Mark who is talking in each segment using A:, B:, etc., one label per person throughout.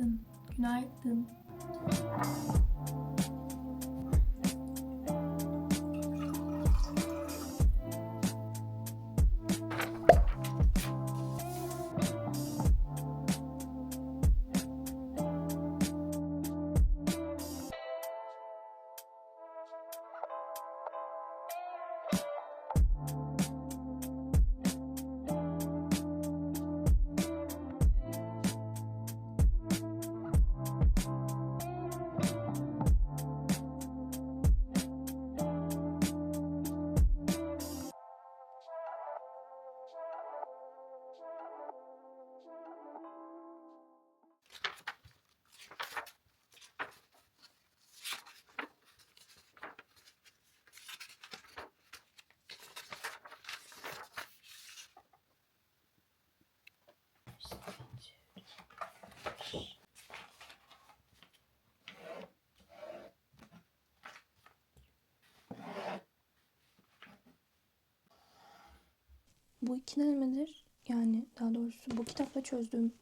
A: Günaydın. Günaydın. Bu iki denemedir. Yani daha doğrusu bu kitapla çözdüğüm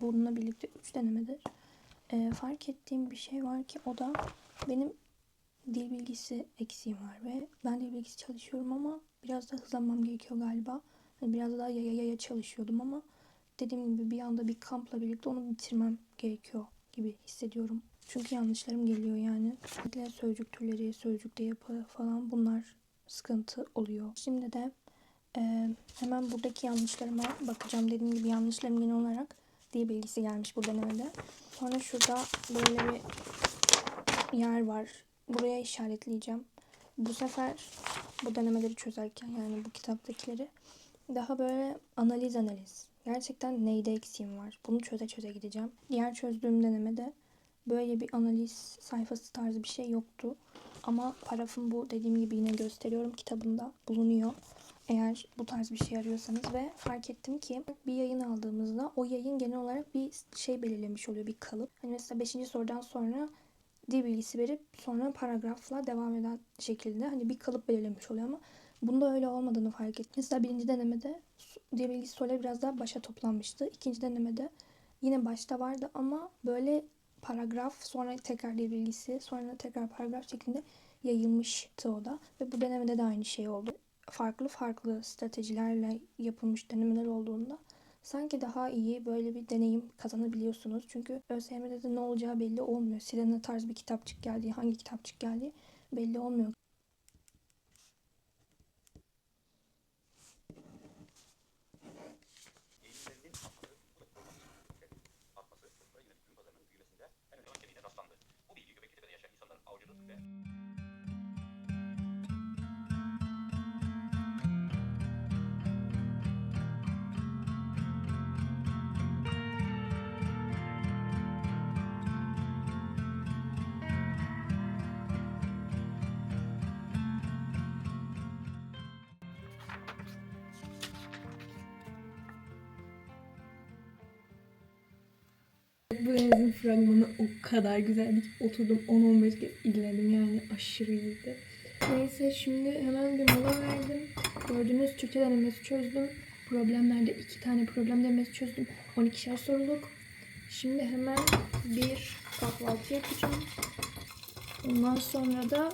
A: bununla birlikte üç denemedir. Ee, fark ettiğim bir şey var ki o da benim dil bilgisi eksiğim var ve ben dil bilgisi çalışıyorum ama biraz da hızlanmam gerekiyor galiba. Hani biraz daha yaya yaya çalışıyordum ama dediğim gibi bir anda bir kampla birlikte onu bitirmem gerekiyor gibi hissediyorum. Çünkü yanlışlarım geliyor yani. Sözcük türleri, sözcükte yapı falan bunlar sıkıntı oluyor. Şimdi de ee, hemen buradaki yanlışlarıma bakacağım. Dediğim gibi yanlışlarım genel olarak dil bilgisi gelmiş bu denemede. Sonra şurada böyle bir yer var. Buraya işaretleyeceğim. Bu sefer bu denemeleri çözerken yani bu kitaptakileri daha böyle analiz analiz. Gerçekten neyde eksiğim var? Bunu çöze çöze gideceğim. Diğer çözdüğüm denemede böyle bir analiz sayfası tarzı bir şey yoktu. Ama parafın bu dediğim gibi yine gösteriyorum kitabında bulunuyor. Eğer bu tarz bir şey arıyorsanız ve fark ettim ki bir yayın aldığımızda o yayın genel olarak bir şey belirlemiş oluyor bir kalıp. Hani mesela 5. sorudan sonra dil bilgisi verip sonra paragrafla devam eden şekilde hani bir kalıp belirlemiş oluyor ama bunda öyle olmadığını fark ettim. Mesela birinci denemede dil bilgisi soruları biraz daha başa toplanmıştı. İkinci denemede yine başta vardı ama böyle paragraf sonra tekrar dil bilgisi sonra tekrar paragraf şeklinde yayılmıştı o da. Ve bu denemede de aynı şey oldu farklı farklı stratejilerle yapılmış denemeler olduğunda sanki daha iyi böyle bir deneyim kazanabiliyorsunuz. Çünkü ÖSYM'de de ne olacağı belli olmuyor. Size tarz bir kitapçık geldiği, hangi kitapçık geldiği belli olmuyor.
B: Yazın fragmanı o kadar güzeldi ki oturdum 10-15 kez izledim yani aşırı iyiydi. Neyse şimdi hemen bir mola verdim. Gördüğünüz Türkçe denemesi çözdüm. Problemlerde iki tane problem denemesi çözdüm. 12'şer soruluk. Şimdi hemen bir kahvaltı yapacağım. Ondan sonra da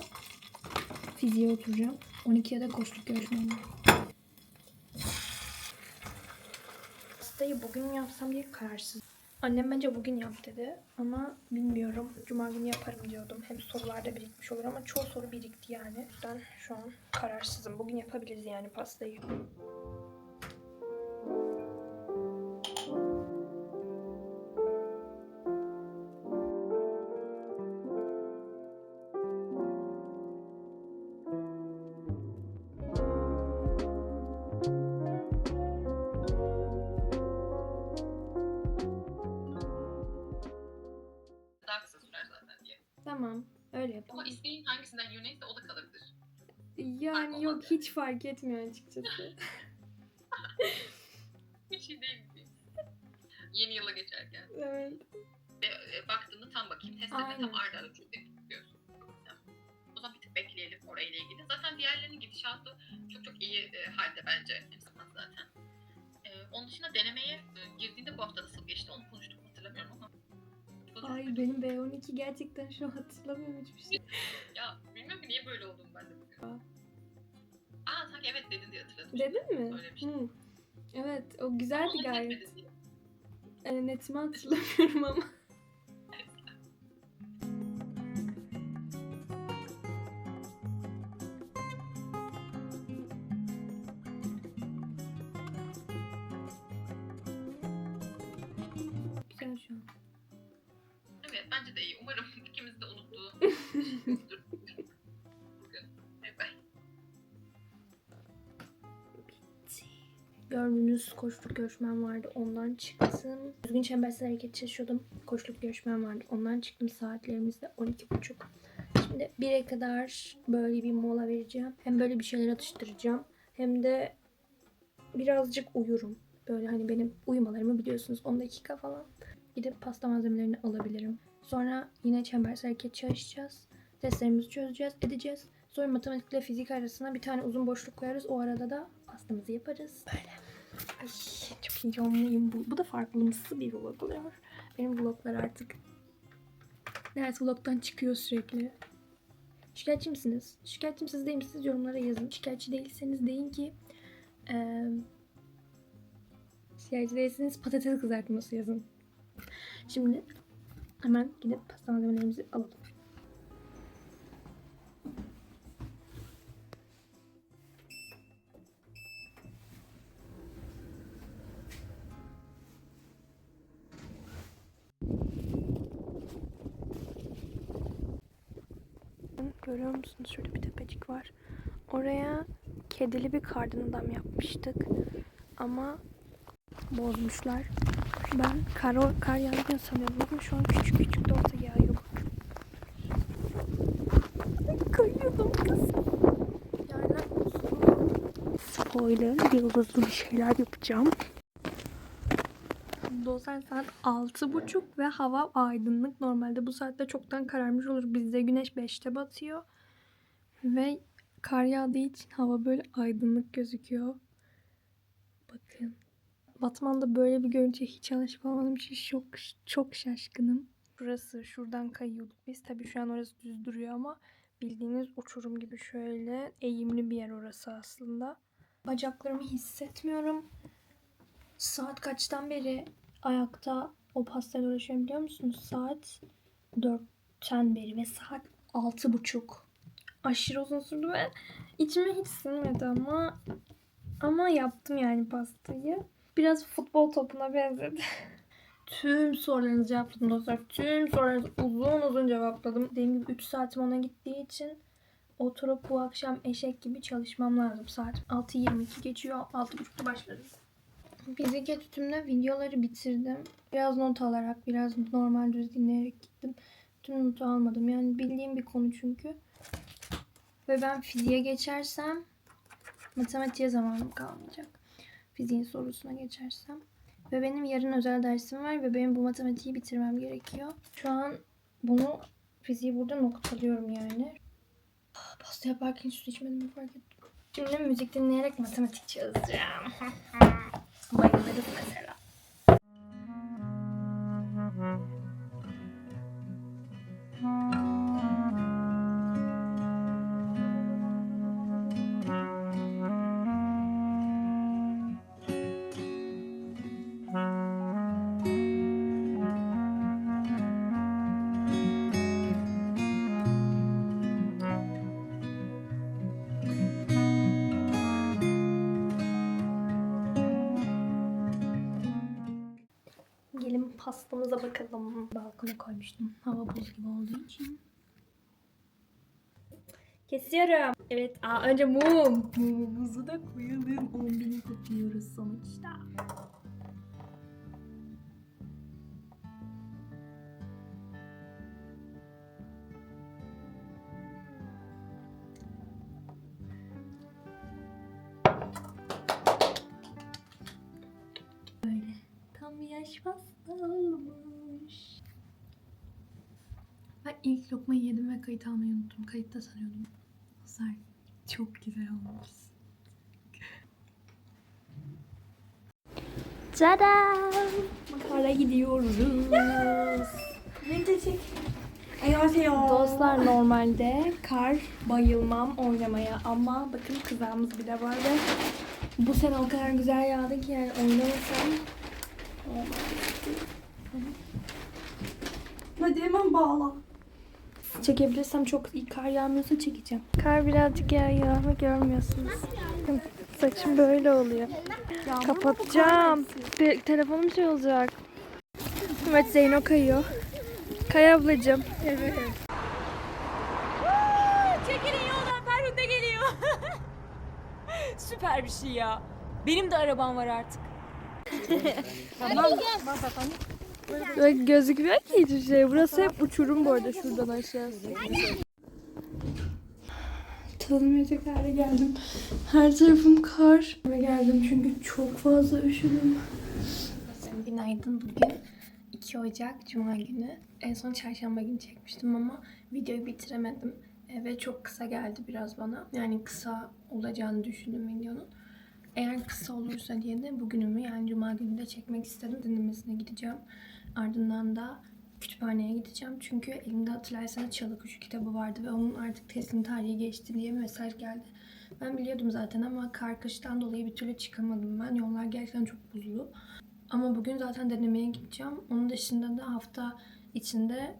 B: fiziğe oturacağım. 12'ye de koştuk görüşmem. Pastayı bugün yapsam diye kararsız. Annem bence bugün yap dedi ama bilmiyorum. Cuma günü yaparım diyordum. Hem sorularda birikmiş olur ama çoğu soru birikti yani. Yüzden şu an kararsızım. Bugün yapabiliriz yani pastayı. Hiç fark etmiyor açıkçası.
C: Bir şey değil? Yeni yıla geçerken.
B: evet.
C: E, e, baktığında tam bakayım. Testlerine tam arda arda diyorsun. O zaman bir tık bekleyelim orayla ilgili. Zaten diğerlerinin gidişatı çok çok iyi e, halde bence. Zaten. E, onun dışında denemeye e, girdiğinde bu hafta nasıl geçti onu konuştuk hatırlamıyorum ama. Ay benim B12 gerçekten şu an hatırlamıyorum hiçbir şey.
D: Ya bilmiyorum niye böyle oldum ben de bugün. Sanki evet dedin diye hatırladım.
C: Dedin mi?
D: Söylemiştim.
C: Hı. Evet o güzeldi
D: Onu
C: gayet.
D: etmedin diye.
C: E, netimi hatırlamıyorum ama.
A: Gördüğünüz koçluk görüşmem vardı. Ondan çıktım. Düzgün çembersiz hareket çalışıyordum. Koçluk görüşmem vardı. Ondan çıktım. Saatlerimiz de 12.30. Şimdi 1'e kadar böyle bir mola vereceğim. Hem böyle bir şeyler atıştıracağım. Hem de birazcık uyurum. Böyle hani benim uyumalarımı biliyorsunuz 10 dakika falan. Gidip pasta malzemelerini alabilirim. Sonra yine çembersiz hareket çalışacağız. Testlerimizi çözeceğiz, edeceğiz. Sonra matematikle fizik arasına bir tane uzun boşluk koyarız. O arada da pastamızı yaparız. Böyle. Ay çok heyecanlıyım. Bu, bu da farklımsı bir vlog oluyor. Benim vloglar artık ders vlogdan çıkıyor sürekli. Şikayetçi misiniz? Şikayetçi misiniz değil misiniz? Yorumlara yazın. Şikayetçi değilseniz deyin ki eee şikayetçi değilseniz patates kızartması yazın. Şimdi hemen gidip pasta malzemelerimizi alalım. Görüyor musunuz? Şurada bir tepecik var. Oraya kedili bir kardan adam yapmıştık. Ama bozmuşlar. Ben kar, kar yağıyor sanıyordum ama şu an küçük küçük de olsa yağıyor. Ay, Kayıyordum kız. Yerler. Spoiler, yıldızlı bir şeyler yapacağım. Dozer saat altı buçuk ve hava aydınlık. Normalde bu saatte çoktan kararmış olur. Bizde güneş 5'te batıyor. Ve kar yağdığı için hava böyle aydınlık gözüküyor. Bakın. Batman'da böyle bir görüntüye hiç alışık olmadığım için çok, çok şaşkınım. Burası şuradan kayıyorduk biz. Tabii şu an orası düz duruyor ama bildiğiniz uçurum gibi şöyle eğimli bir yer orası aslında. Bacaklarımı hissetmiyorum. Saat kaçtan beri ayakta o pastayla uğraşıyorum biliyor musunuz? Saat 4'ten beri ve saat 6.30. Aşırı uzun sürdü ve içime hiç sinmedi ama ama yaptım yani pastayı. Biraz futbol topuna benzedi. Tüm sorularınızı cevapladım dostlar. Tüm sorularınızı uzun uzun cevapladım. Dediğim gibi 3 saatim ona gittiği için oturup bu akşam eşek gibi çalışmam lazım. Saat 6.22 geçiyor. 6.30'da başlarız. Fizik etütümde videoları bitirdim. Biraz not alarak, biraz normal düz dinleyerek gittim. Tüm notu almadım. Yani bildiğim bir konu çünkü. Ve ben fiziğe geçersem matematiğe zamanım kalmayacak. Fiziğin sorusuna geçersem. Ve benim yarın özel dersim var ve benim bu matematiği bitirmem gerekiyor. Şu an bunu fiziği burada noktalıyorum yani. Pasta yaparken süt içmediğimi fark ettim. Şimdi müzik dinleyerek matematik çözeceğim. pastamıza bakalım. Balkona koymuştum. Hava buz gibi olduğu için. Kesiyorum. Evet. Aa, önce mum. Mumumuzu da koyalım. 10 bini kutluyoruz sonuçta. Böyle. Tam yaş pasta olmuş. Ben ilk lokmayı yedim ve kayıt almayı unuttum. Kayıtta sanıyordum. Pazar çok güzel olmuş. Tada! Makara gidiyoruz. Dostlar normalde kar bayılmam oynamaya ama bakın kızağımız bile var ve bu sene o kadar güzel yağdı ki yani oynamasam
E: Hadi hemen bağla.
A: çekebilirsem çok iyi kar yağmıyorsa çekeceğim. Kar birazcık yağıyor ama görmüyorsunuz. Saçım böyle oluyor. Kapatacağım. Te- telefonum şey olacak. Evet Zeyno kayıyor. Kay ablacığım. Evet.
F: Çekilin yoldan Ferhunde geliyor. Süper bir şey ya. Benim de arabam var artık.
A: Ve gözükmüyor ki hiçbir şey. Burası hep uçurum bu arada şuradan aşağısı. Tanımayacak hale geldim. Her tarafım kar. Ve geldim çünkü çok fazla üşüdüm. Günaydın bugün. 2 Ocak Cuma günü. En son çarşamba günü çekmiştim ama videoyu bitiremedim. Ve çok kısa geldi biraz bana. Yani kısa olacağını düşündüm videonun. Eğer kısa olursa diye de bugünümü yani cuma günü de çekmek istedim. Dinlemesine gideceğim. Ardından da kütüphaneye gideceğim. Çünkü elimde hatırlarsanız Çalı Kuşu kitabı vardı ve onun artık teslim tarihi geçti diye mesaj geldi. Ben biliyordum zaten ama kar kıştan dolayı bir türlü çıkamadım ben. Yollar gerçekten çok buzlu. Ama bugün zaten denemeye gideceğim. Onun dışında da hafta içinde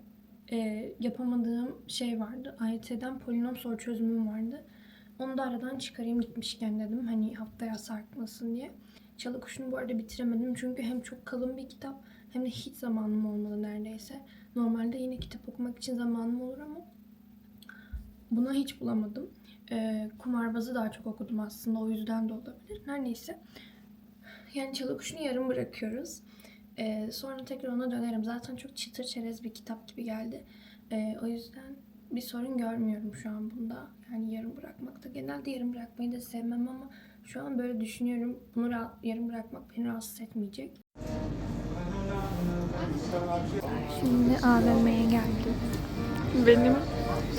A: e, yapamadığım şey vardı. AYT'den polinom soru çözümüm vardı. Onu da aradan çıkarayım gitmişken dedim. Hani haftaya sarkmasın diye. Çalı Kuşu'nu bu arada bitiremedim. Çünkü hem çok kalın bir kitap hem de hiç zamanım olmadı neredeyse. Normalde yine kitap okumak için zamanım olur ama buna hiç bulamadım. Ee, Kumarbaz'ı daha çok okudum aslında. O yüzden de olabilir. Her neyse. Yani Çalı Kuşu'nu yarım bırakıyoruz. Ee, sonra tekrar ona dönerim. Zaten çok çıtır çerez bir kitap gibi geldi. Ee, o yüzden bir sorun görmüyorum şu an bunda. Yani yarım bırakmakta. Genelde yarım bırakmayı da sevmem ama şu an böyle düşünüyorum. Bunu yarım bırakmak beni rahatsız etmeyecek. Şimdi AVM'ye geldim. Benim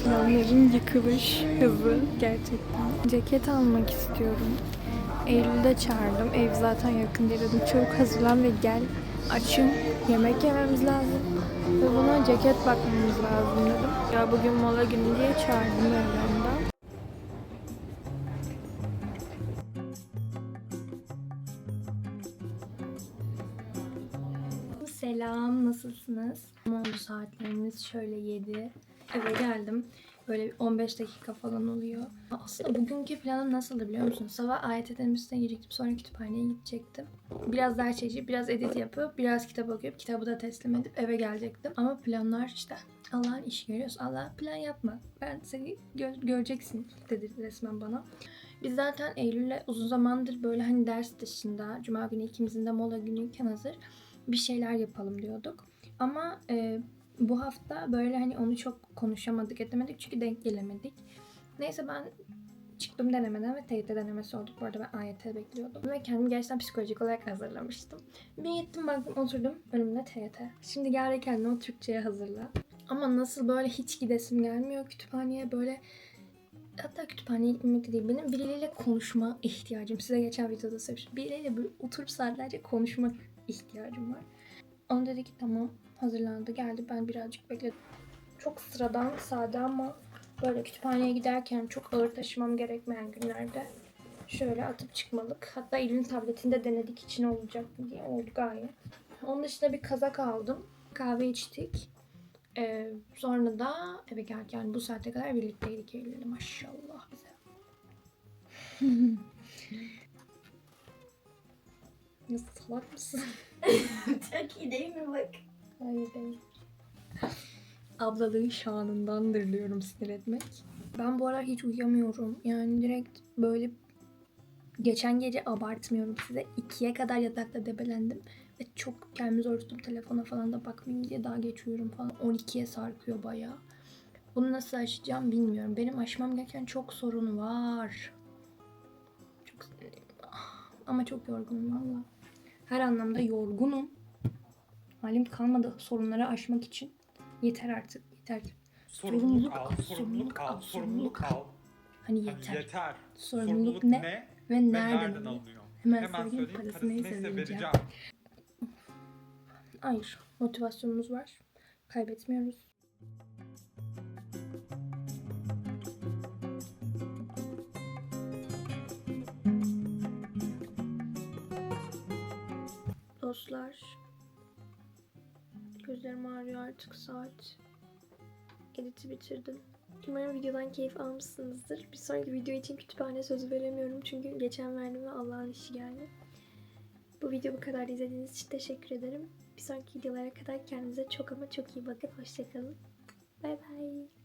A: planların yıkılış hızı gerçekten. Ceket almak istiyorum. Eylül'de çağırdım. Ev zaten yakın değil dedim. Çabuk hazırlan ve gel. Açım. Yemek yememiz lazım. Ve buna ceket bakmamız lazım dedim. Ya bugün mola günü diye çağırdım evlerinden. Selam, nasılsınız? Oldu saatlerimiz şöyle 7. Eve geldim. Böyle 15 dakika falan oluyor. Aslında bugünkü planım nasıldı biliyor musunuz? Sabah ayet edemizine girecektim. Sonra kütüphaneye gidecektim. Biraz ders çalışıp, biraz edit yapıp, biraz kitap okuyup, kitabı da teslim edip eve gelecektim. Ama planlar işte Allah'ın işi görüyoruz. Allah plan yapma. Ben seni gö- göreceksin dedi resmen bana. Biz zaten Eylül'le uzun zamandır böyle hani ders dışında Cuma günü ikimizin de mola günüyken hazır bir şeyler yapalım diyorduk. Ama e, bu hafta böyle hani onu çok konuşamadık edemedik çünkü denk gelemedik. Neyse ben çıktım denemeden ve TYT denemesi olduk. Bu arada ben AYT bekliyordum. Ve kendimi gerçekten psikolojik olarak hazırlamıştım. Bir gittim baktım oturdum önümde TYT. Şimdi gel kendini o Türkçe'ye hazırla. Ama nasıl böyle hiç gidesim gelmiyor kütüphaneye böyle hatta kütüphaneye gitmemek de değil. Benim birileriyle konuşma ihtiyacım. Size geçen videoda söylemiştim. Birileriyle böyle oturup saatlerce konuşmak ihtiyacım var. Onu dedi ki tamam hazırlandı geldi. Ben birazcık bekledim. Çok sıradan sade ama böyle kütüphaneye giderken çok ağır taşımam gerekmeyen günlerde şöyle atıp çıkmalık. Hatta Eylül'ün tabletinde denedik için olacak diye oldu gayet. Onun dışında bir kazak aldım. Kahve içtik. Ee, sonra da eve geldik. Yani bu saate kadar birlikteydik Eylül'le maşallah bize. ya salak mısın?
E: Çok iyi değil mi bak?
A: Hayır. Ablalığın şanındandır diyorum sinir etmek. Ben bu aralar hiç uyuyamıyorum. Yani direkt böyle geçen gece abartmıyorum size. ikiye kadar yatakta debelendim. Ve çok kendimi zor tuttum. Telefona falan da bakmayayım diye daha geç uyuyorum falan. 12'ye sarkıyor bayağı. Bunu nasıl aşacağım bilmiyorum. Benim aşmam gereken çok sorun var. Çok sinirliyim. Ah, Ama çok yorgunum valla. Her anlamda yorgunum. Halim kalmadı sorunları aşmak için. Yeter artık. Yeter.
G: Sorumluluk al, sorumluluk al, sorumluluk al.
A: Hani
G: Hani
A: yeter.
G: yeter.
A: Sorumluluk ne
G: ne
A: Ve nereden,
G: nereden alınıyor?
A: Hemen,
G: Hemen
A: söyleyeyim.
G: söyleyeyim,
A: Parası
G: parası
A: neyse
G: neyse
A: vereceğim.
G: vereceğim.
A: Hayır. Motivasyonumuz var. Kaybetmiyoruz. Dostlar. Gözlerim ağrıyor artık saat. Editi bitirdim. Umarım videodan keyif almışsınızdır. Bir sonraki video için kütüphane sözü veremiyorum çünkü geçen verdim ve Allah'ın işi geldi. Bu video bu kadar izlediğiniz için teşekkür ederim. Bir sonraki videolara kadar kendinize çok ama çok iyi bakın. Hoşçakalın. Bay bay.